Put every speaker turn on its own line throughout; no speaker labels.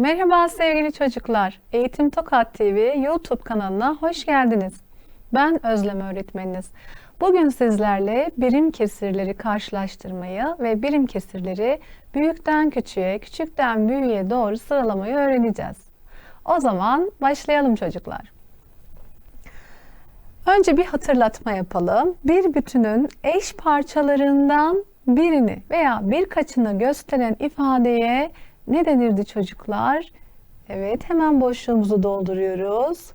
Merhaba sevgili çocuklar. Eğitim Tokat TV YouTube kanalına hoş geldiniz. Ben Özlem öğretmeniniz. Bugün sizlerle birim kesirleri karşılaştırmayı ve birim kesirleri büyükten küçüğe, küçükten büyüğe doğru sıralamayı öğreneceğiz. O zaman başlayalım çocuklar. Önce bir hatırlatma yapalım. Bir bütünün eş parçalarından birini veya birkaçını gösteren ifadeye ne denirdi çocuklar? Evet, hemen boşluğumuzu dolduruyoruz.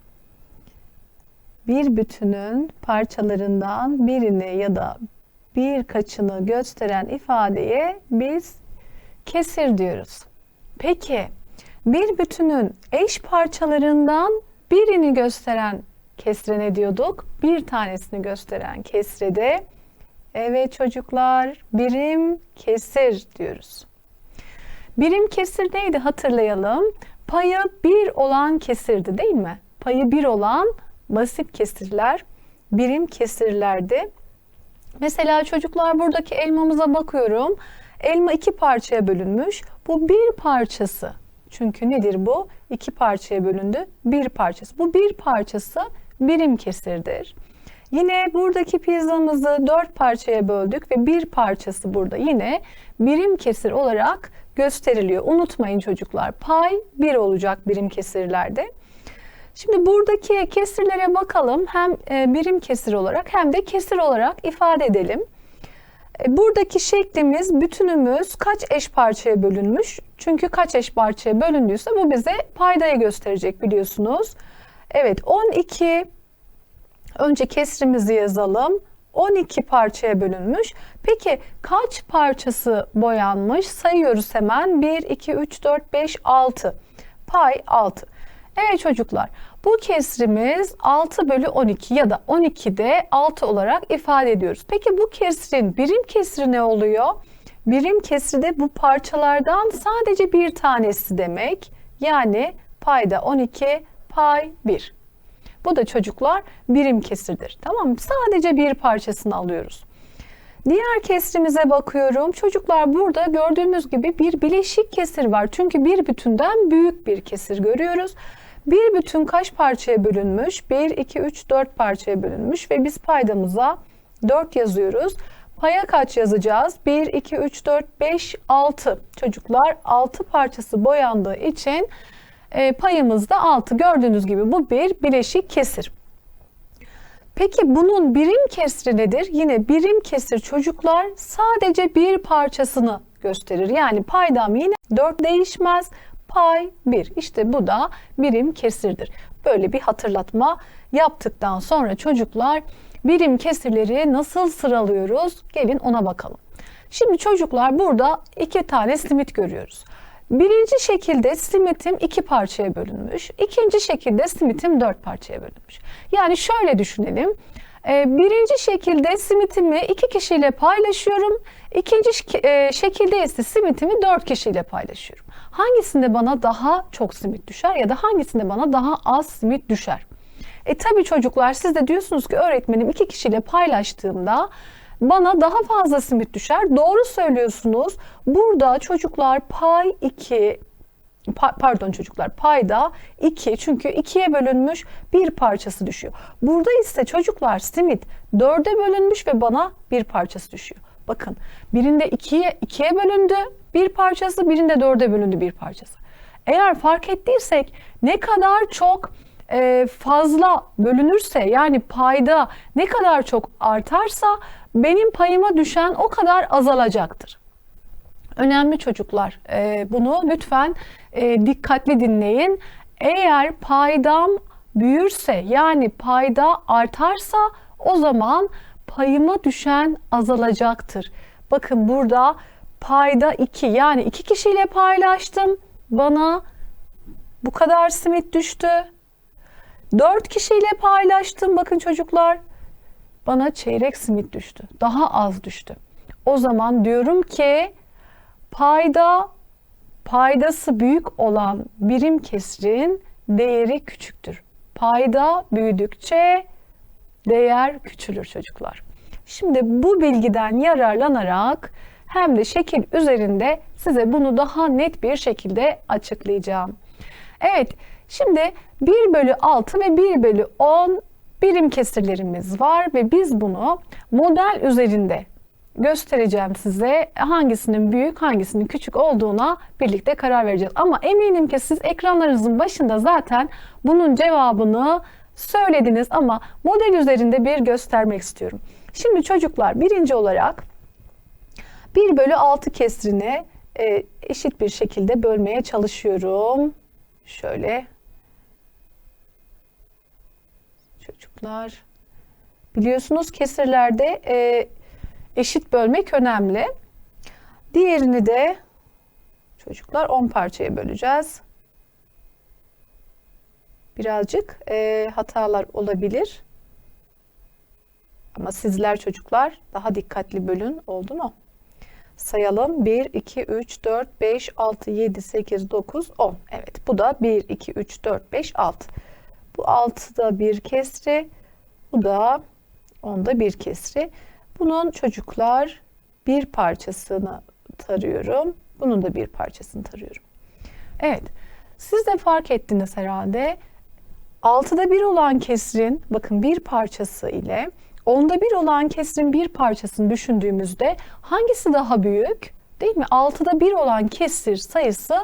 Bir bütünün parçalarından birini ya da birkaçını gösteren ifadeye biz kesir diyoruz. Peki, bir bütünün eş parçalarından birini gösteren kesre ne diyorduk? Bir tanesini gösteren kesre de evet çocuklar birim kesir diyoruz. Birim kesir neydi hatırlayalım. Payı bir olan kesirdi değil mi? Payı bir olan basit kesirler birim kesirlerdi. Mesela çocuklar buradaki elmamıza bakıyorum. Elma iki parçaya bölünmüş. Bu bir parçası. Çünkü nedir bu? İki parçaya bölündü. Bir parçası. Bu bir parçası birim kesirdir. Yine buradaki pizzamızı dört parçaya böldük ve bir parçası burada yine birim kesir olarak gösteriliyor. Unutmayın çocuklar pay bir olacak birim kesirlerde. Şimdi buradaki kesirlere bakalım. Hem e, birim kesir olarak hem de kesir olarak ifade edelim. E, buradaki şeklimiz, bütünümüz kaç eş parçaya bölünmüş? Çünkü kaç eş parçaya bölündüyse bu bize paydayı gösterecek biliyorsunuz. Evet 12 önce kesrimizi yazalım. 12 parçaya bölünmüş. Peki kaç parçası boyanmış? Sayıyoruz hemen. 1, 2, 3, 4, 5, 6. Pay 6. Evet çocuklar bu kesrimiz 6 bölü 12 ya da 12'de 6 olarak ifade ediyoruz. Peki bu kesrin birim kesri ne oluyor? Birim kesri de bu parçalardan sadece bir tanesi demek. Yani payda 12, pay 1. Bu da çocuklar birim kesirdir. Tamam? Sadece bir parçasını alıyoruz. Diğer kesrimize bakıyorum. Çocuklar burada gördüğümüz gibi bir bileşik kesir var. Çünkü bir bütünden büyük bir kesir görüyoruz. Bir bütün kaç parçaya bölünmüş? 1, 2, 3, 4 parçaya bölünmüş ve biz paydamıza 4 yazıyoruz. Paya kaç yazacağız? 1, 2, 3, 4, 5, 6. Çocuklar 6 parçası boyandığı için e, payımız da 6. Gördüğünüz gibi bu bir bileşik kesir. Peki bunun birim kesri nedir? Yine birim kesir çocuklar sadece bir parçasını gösterir. Yani paydam yine 4 değişmez. Pay 1. İşte bu da birim kesirdir. Böyle bir hatırlatma yaptıktan sonra çocuklar birim kesirleri nasıl sıralıyoruz? Gelin ona bakalım. Şimdi çocuklar burada iki tane simit görüyoruz. Birinci şekilde simitim iki parçaya bölünmüş. İkinci şekilde simitim dört parçaya bölünmüş. Yani şöyle düşünelim. Ee, birinci şekilde simitimi iki kişiyle paylaşıyorum. İkinci e, şekilde ise simitimi dört kişiyle paylaşıyorum. Hangisinde bana daha çok simit düşer ya da hangisinde bana daha az simit düşer? E tabi çocuklar siz de diyorsunuz ki öğretmenim iki kişiyle paylaştığımda bana daha fazla simit düşer. Doğru söylüyorsunuz. Burada çocuklar pay 2 pardon çocuklar payda 2 çünkü 2'ye bölünmüş bir parçası düşüyor. Burada ise çocuklar simit 4'e bölünmüş ve bana bir parçası düşüyor. Bakın birinde 2'ye 2'ye bölündü bir parçası birinde 4'e bölündü bir parçası. Eğer fark ettiysek ne kadar çok e, fazla bölünürse yani payda ne kadar çok artarsa benim payıma düşen o kadar azalacaktır. Önemli çocuklar e, bunu lütfen e, dikkatli dinleyin. Eğer paydam büyürse yani payda artarsa o zaman payıma düşen azalacaktır. Bakın burada payda 2 yani 2 kişiyle paylaştım. Bana bu kadar simit düştü. 4 kişiyle paylaştım. Bakın çocuklar bana çeyrek simit düştü. Daha az düştü. O zaman diyorum ki payda paydası büyük olan birim kesrin değeri küçüktür. Payda büyüdükçe değer küçülür çocuklar. Şimdi bu bilgiden yararlanarak hem de şekil üzerinde size bunu daha net bir şekilde açıklayacağım. Evet, şimdi 1 bölü 6 ve 1 bölü 10 birim kesirlerimiz var ve biz bunu model üzerinde göstereceğim size hangisinin büyük hangisinin küçük olduğuna birlikte karar vereceğiz. Ama eminim ki siz ekranlarınızın başında zaten bunun cevabını söylediniz ama model üzerinde bir göstermek istiyorum. Şimdi çocuklar birinci olarak 1 bölü 6 kesrini e, eşit bir şekilde bölmeye çalışıyorum. Şöyle çocuklar biliyorsunuz kesirlerde e, eşit bölmek önemli. Diğerini de çocuklar 10 parçaya böleceğiz. Birazcık e, hatalar olabilir. Ama sizler çocuklar daha dikkatli bölün. Oldu mu? Sayalım. 1, 2, 3, 4, 5, 6, 7, 8, 9, 10. Evet bu da 1, 2, 3, 4, 5, 6. Bu 6'da bir kesri. Bu da 10'da bir kesri. Bunun çocuklar bir parçasını tarıyorum. Bunun da bir parçasını tarıyorum. Evet. Siz de fark ettiniz herhalde. 6'da 1 olan kesrin bakın bir parçası ile onda bir olan kesrin bir parçasını düşündüğümüzde hangisi daha büyük? Değil mi? 6'da 1 olan kesir sayısı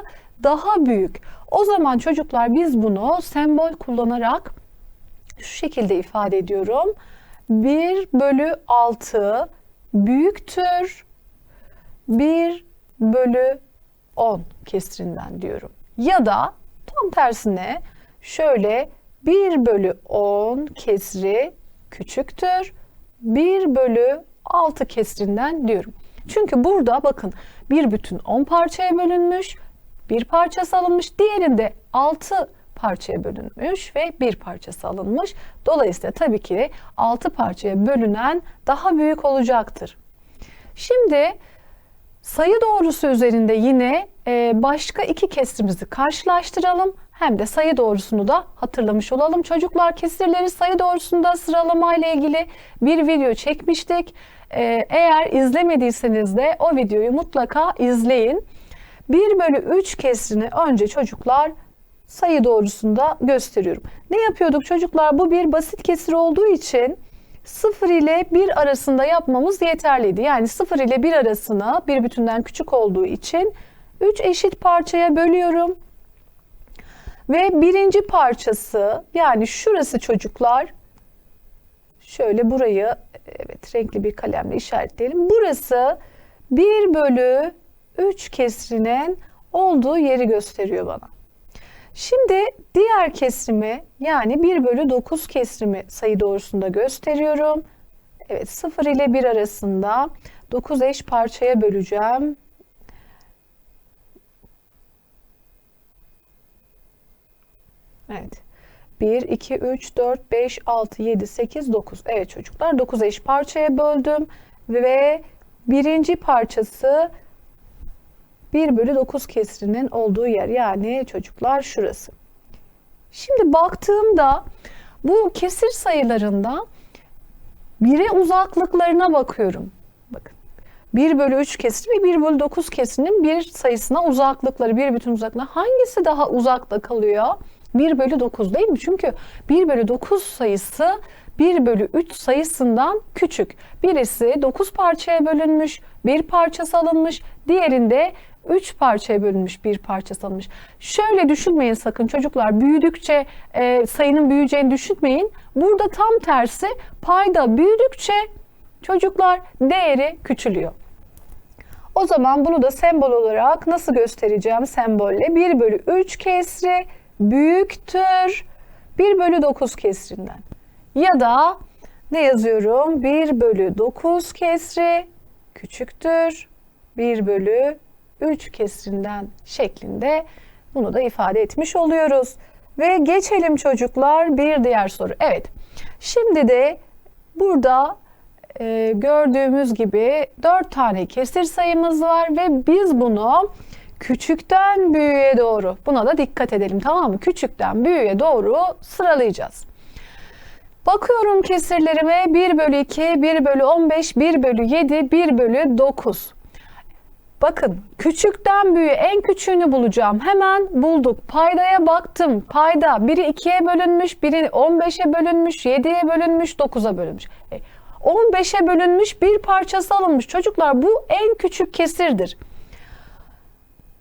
daha büyük. O zaman çocuklar biz bunu sembol kullanarak şu şekilde ifade ediyorum. 1 bölü 6 büyüktür 1 bölü 10 kesirinden diyorum. Ya da tam tersine şöyle 1 bölü 10 kesri küçüktür 1 bölü 6 kesrinden diyorum. Çünkü burada bakın bir bütün 10 parçaya bölünmüş, bir parçası alınmış, diğerinde 6 parçaya bölünmüş ve bir parçası alınmış. Dolayısıyla tabii ki 6 parçaya bölünen daha büyük olacaktır. Şimdi sayı doğrusu üzerinde yine e, başka iki kesrimizi karşılaştıralım. Hem de sayı doğrusunu da hatırlamış olalım. Çocuklar kesirleri sayı doğrusunda sıralama ile ilgili bir video çekmiştik. E, eğer izlemediyseniz de o videoyu mutlaka izleyin. 1 bölü 3 kesrini önce çocuklar sayı doğrusunda gösteriyorum. Ne yapıyorduk çocuklar? Bu bir basit kesir olduğu için 0 ile 1 arasında yapmamız yeterliydi. Yani 0 ile 1 arasına bir bütünden küçük olduğu için 3 eşit parçaya bölüyorum. Ve birinci parçası yani şurası çocuklar şöyle burayı evet renkli bir kalemle işaretleyelim. Burası 1 bölü 3 kesrinin olduğu yeri gösteriyor bana. Şimdi diğer kesrimi yani 1 bölü 9 kesrimi sayı doğrusunda gösteriyorum. Evet 0 ile 1 arasında 9 eş parçaya böleceğim. Evet. 1, 2, 3, 4, 5, 6, 7, 8, 9. Evet çocuklar 9 eş parçaya böldüm. Ve birinci parçası 1 bölü 9 kesrinin olduğu yer. Yani çocuklar şurası. Şimdi baktığımda bu kesir sayılarında bire uzaklıklarına bakıyorum. Bakın 1 bölü 3 kesri ve 1 bölü 9 kesrinin bir sayısına uzaklıkları, bir bütün uzaklığı hangisi daha uzakta kalıyor? 1 bölü 9 değil mi? Çünkü 1 bölü 9 sayısı 1 bölü 3 sayısından küçük. Birisi 9 parçaya bölünmüş, bir parçası alınmış, diğerinde 3 parçaya bölünmüş bir parçası alınmış. Şöyle düşünmeyin sakın çocuklar büyüdükçe e, sayının büyüyeceğini düşünmeyin. Burada tam tersi payda büyüdükçe çocuklar değeri küçülüyor. O zaman bunu da sembol olarak nasıl göstereceğim sembolle? 1 bölü 3 kesri büyüktür 1 bölü 9 kesrinden. Ya da ne yazıyorum? 1 bölü 9 kesri küçüktür 1 bölü 3 kesrinden şeklinde bunu da ifade etmiş oluyoruz. Ve geçelim çocuklar bir diğer soru. Evet şimdi de burada e, gördüğümüz gibi 4 tane kesir sayımız var ve biz bunu küçükten büyüğe doğru buna da dikkat edelim tamam mı? Küçükten büyüğe doğru sıralayacağız. Bakıyorum kesirlerime 1 bölü 2, 1 bölü 15, 1 bölü 7, 1 bölü 9. Bakın küçükten büyüğe en küçüğünü bulacağım. Hemen bulduk. Paydaya baktım. Payda biri 2'ye bölünmüş, biri 15'e bölünmüş, 7'ye bölünmüş, 9'a bölünmüş. E, 15'e bölünmüş bir parçası alınmış. Çocuklar bu en küçük kesirdir.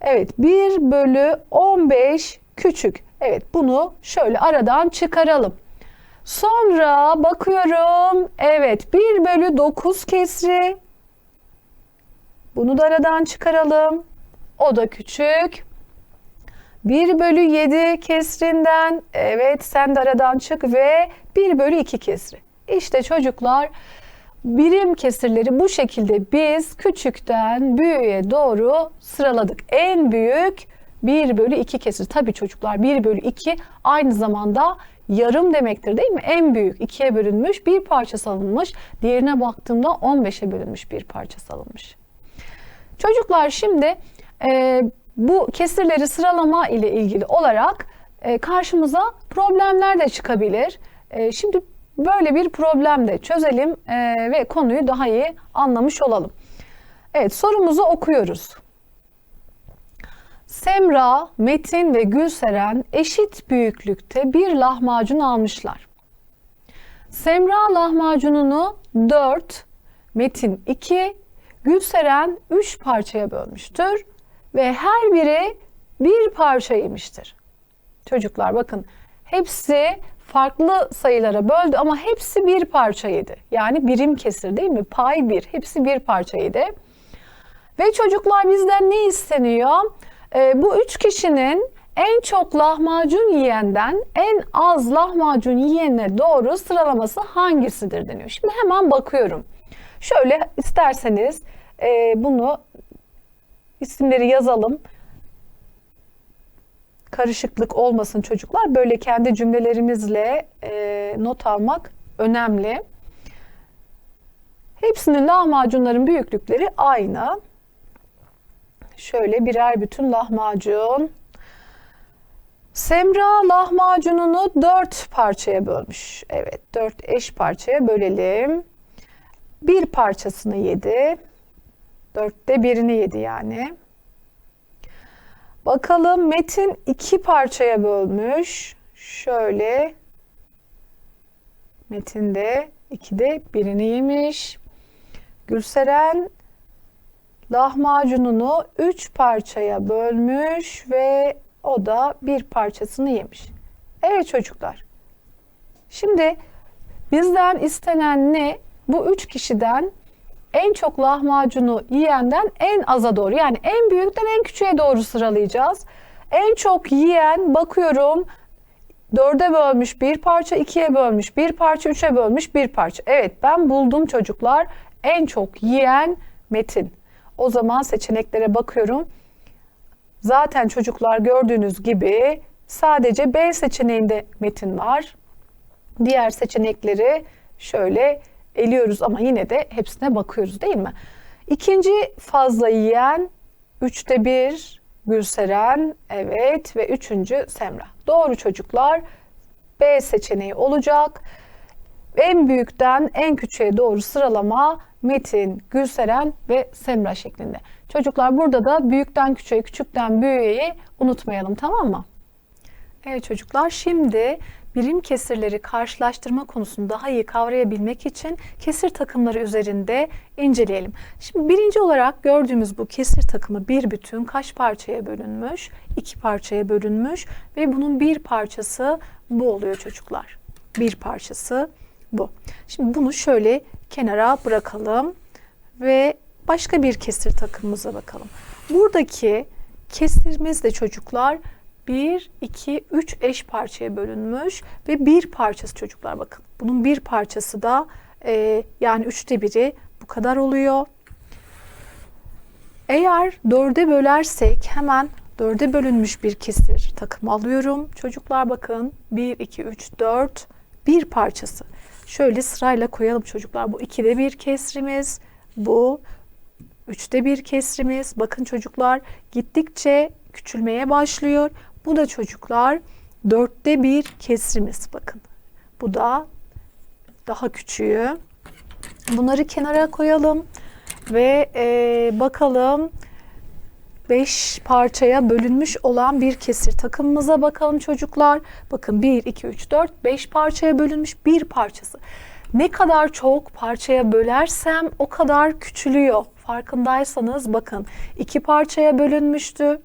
Evet 1 bölü 15 küçük. Evet bunu şöyle aradan çıkaralım. Sonra bakıyorum. Evet 1 bölü 9 kesri. Bunu da aradan çıkaralım. O da küçük. 1 bölü 7 kesrinden evet sen de aradan çık ve 1 bölü 2 kesri. İşte çocuklar birim kesirleri bu şekilde biz küçükten büyüğe doğru sıraladık. En büyük 1 bölü 2 kesir. Tabii çocuklar 1 bölü 2 aynı zamanda yarım demektir değil mi? En büyük 2'ye bölünmüş bir parça alınmış. Diğerine baktığımda 15'e bölünmüş bir parça alınmış. Çocuklar şimdi e, bu kesirleri sıralama ile ilgili olarak e, karşımıza problemler de çıkabilir. E, şimdi böyle bir problem de çözelim e, ve konuyu daha iyi anlamış olalım. Evet sorumuzu okuyoruz. Semra, Metin ve Gülseren eşit büyüklükte bir lahmacun almışlar. Semra lahmacununu 4, Metin 2, Gülseren 3 parçaya bölmüştür ve her biri bir parça yemiştir. Çocuklar bakın hepsi farklı sayılara böldü ama hepsi bir parça yedi. Yani birim kesir değil mi? Pay bir. Hepsi bir parça yedi. Ve çocuklar bizden ne isteniyor? Ee, bu üç kişinin en çok lahmacun yiyenden en az lahmacun yiyenine doğru sıralaması hangisidir deniyor. Şimdi hemen bakıyorum. Şöyle isterseniz e, bunu isimleri yazalım. Karışıklık olmasın çocuklar. Böyle kendi cümlelerimizle e, not almak önemli. Hepsinin lahmacunların büyüklükleri aynı. Şöyle birer bütün lahmacun. Semra lahmacununu dört parçaya bölmüş. Evet dört eş parçaya bölelim. Bir parçasını yedi. Dörtte birini yedi yani. Bakalım Metin iki parçaya bölmüş. Şöyle. Metin de ikide birini yemiş. Gülseren lahmacununu üç parçaya bölmüş ve o da bir parçasını yemiş. Evet çocuklar. Şimdi bizden istenen ne? Bu üç kişiden en çok lahmacunu yiyenden en aza doğru yani en büyükten en küçüğe doğru sıralayacağız. En çok yiyen bakıyorum dörde bölmüş bir parça, ikiye bölmüş bir parça, üçe bölmüş bir parça. Evet ben buldum çocuklar. En çok yiyen Metin. O zaman seçeneklere bakıyorum. Zaten çocuklar gördüğünüz gibi sadece B seçeneğinde Metin var. Diğer seçenekleri şöyle eliyoruz ama yine de hepsine bakıyoruz değil mi? İkinci fazla yiyen üçte bir Gülseren evet ve üçüncü Semra. Doğru çocuklar B seçeneği olacak. En büyükten en küçüğe doğru sıralama Metin, Gülseren ve Semra şeklinde. Çocuklar burada da büyükten küçüğe, küçükten büyüğe unutmayalım tamam mı? Evet çocuklar şimdi birim kesirleri karşılaştırma konusunu daha iyi kavrayabilmek için kesir takımları üzerinde inceleyelim. Şimdi birinci olarak gördüğümüz bu kesir takımı bir bütün kaç parçaya bölünmüş? iki parçaya bölünmüş ve bunun bir parçası bu oluyor çocuklar. Bir parçası bu. Şimdi bunu şöyle kenara bırakalım ve başka bir kesir takımımıza bakalım. Buradaki kesirimiz de çocuklar 1, 2, 3 eş parçaya bölünmüş ve bir parçası çocuklar bakın. Bunun bir parçası da e, yani üçte biri bu kadar oluyor. Eğer dörde bölersek hemen dörde bölünmüş bir kesir takım alıyorum. Çocuklar bakın 1, 2, 3, 4 bir parçası. Şöyle sırayla koyalım çocuklar. Bu ikide bir kesrimiz. Bu üçte bir kesrimiz. Bakın çocuklar gittikçe küçülmeye başlıyor. Bu da çocuklar dörtte bir kesrimiz. Bakın bu da daha küçüğü. Bunları kenara koyalım ve e, bakalım 5 parçaya bölünmüş olan bir kesir takımımıza bakalım çocuklar. Bakın 1, 2, 3, 4, 5 parçaya bölünmüş bir parçası. Ne kadar çok parçaya bölersem o kadar küçülüyor. Farkındaysanız bakın 2 parçaya bölünmüştü.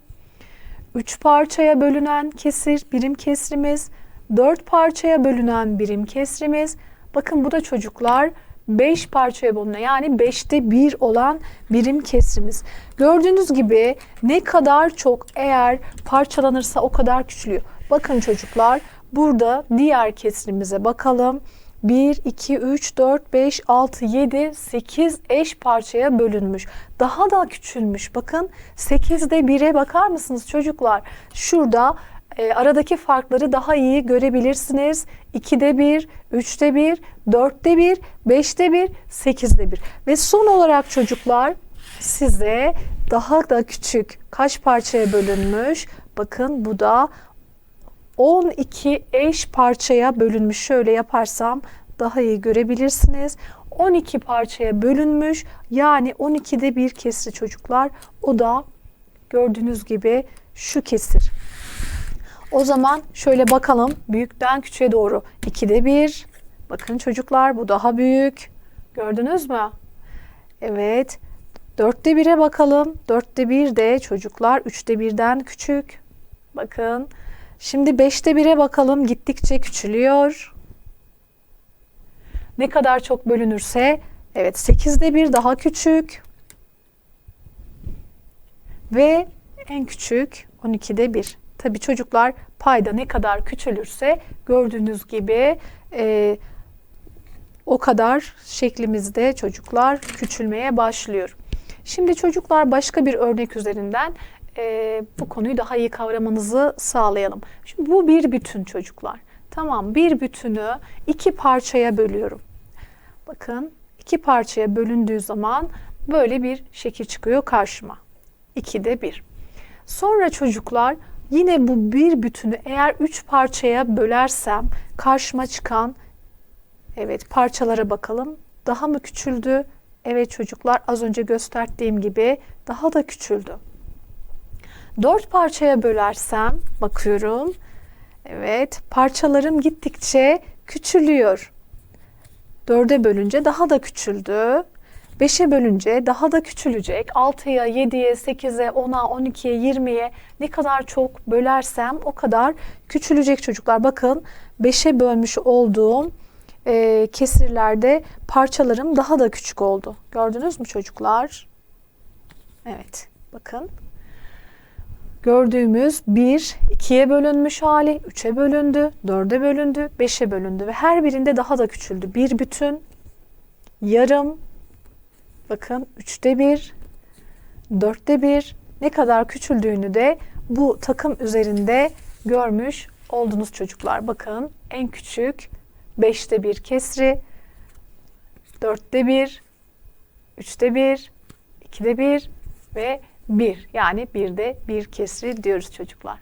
3 parçaya bölünen kesir birim kesrimiz, 4 parçaya bölünen birim kesrimiz. Bakın bu da çocuklar 5 parçaya bölünen yani 5'te 1 olan birim kesrimiz. Gördüğünüz gibi ne kadar çok eğer parçalanırsa o kadar küçülüyor. Bakın çocuklar burada diğer kesrimize bakalım. 1, 2, 3, 4, 5, 6, 7, 8 eş parçaya bölünmüş. Daha da küçülmüş. Bakın 8'de 1'e bakar mısınız çocuklar? Şurada e, aradaki farkları daha iyi görebilirsiniz. 2'de 1, 3'te 1, 4'te 1, 5'te 1, 8'de 1. Ve son olarak çocuklar size daha da küçük kaç parçaya bölünmüş? Bakın bu da 12 eş parçaya bölünmüş. Şöyle yaparsam daha iyi görebilirsiniz. 12 parçaya bölünmüş. Yani 12'de bir kesri çocuklar. O da gördüğünüz gibi şu kesir. O zaman şöyle bakalım büyükten küçüğe doğru. 2'de 1. Bakın çocuklar bu daha büyük. Gördünüz mü? Evet. 4'te 1'e bakalım. 4'te 1 de çocuklar 3'te 1'den küçük. Bakın. Şimdi 5'te 1'e bakalım. Gittikçe küçülüyor. Ne kadar çok bölünürse evet 8'de 1 daha küçük. Ve en küçük 12'de 1. Tabii çocuklar payda ne kadar küçülürse gördüğünüz gibi e, o kadar şeklimizde çocuklar küçülmeye başlıyor. Şimdi çocuklar başka bir örnek üzerinden e, bu konuyu daha iyi kavramanızı sağlayalım. Şimdi bu bir bütün çocuklar. Tamam bir bütünü iki parçaya bölüyorum. Bakın iki parçaya bölündüğü zaman böyle bir şekil çıkıyor karşıma. 2'de 1. Sonra çocuklar yine bu bir bütünü eğer üç parçaya bölersem karşıma çıkan evet parçalara bakalım. Daha mı küçüldü? Evet çocuklar az önce gösterdiğim gibi daha da küçüldü. Dört parçaya bölersem bakıyorum. Evet parçalarım gittikçe küçülüyor. Dörde bölünce daha da küçüldü. 5'e bölünce daha da küçülecek. 6'ya, 7'ye, 8'e, 10'a, 12'ye, 20'ye ne kadar çok bölersem o kadar küçülecek çocuklar. Bakın 5'e bölmüş olduğum e, kesirlerde parçalarım daha da küçük oldu. Gördünüz mü çocuklar? Evet bakın. Gördüğümüz 1, 2'ye bölünmüş hali, 3'e bölündü, 4'e bölündü, 5'e bölündü ve her birinde daha da küçüldü. Bir bütün, yarım, bakın 3'te 1, 4'te 1 ne kadar küçüldüğünü de bu takım üzerinde görmüş oldunuz çocuklar. Bakın en küçük 5'te 1 kesri, 4'te 1, 3'te 1, 2'de 1 ve 1 yani bir de bir kesri diyoruz çocuklar.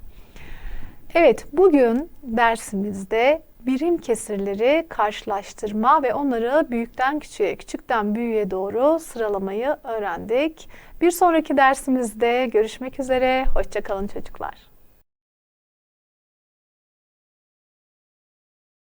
Evet bugün dersimizde birim kesirleri karşılaştırma ve onları büyükten küçüğe, küçükten büyüğe doğru sıralamayı öğrendik. Bir sonraki dersimizde görüşmek üzere. Hoşçakalın çocuklar.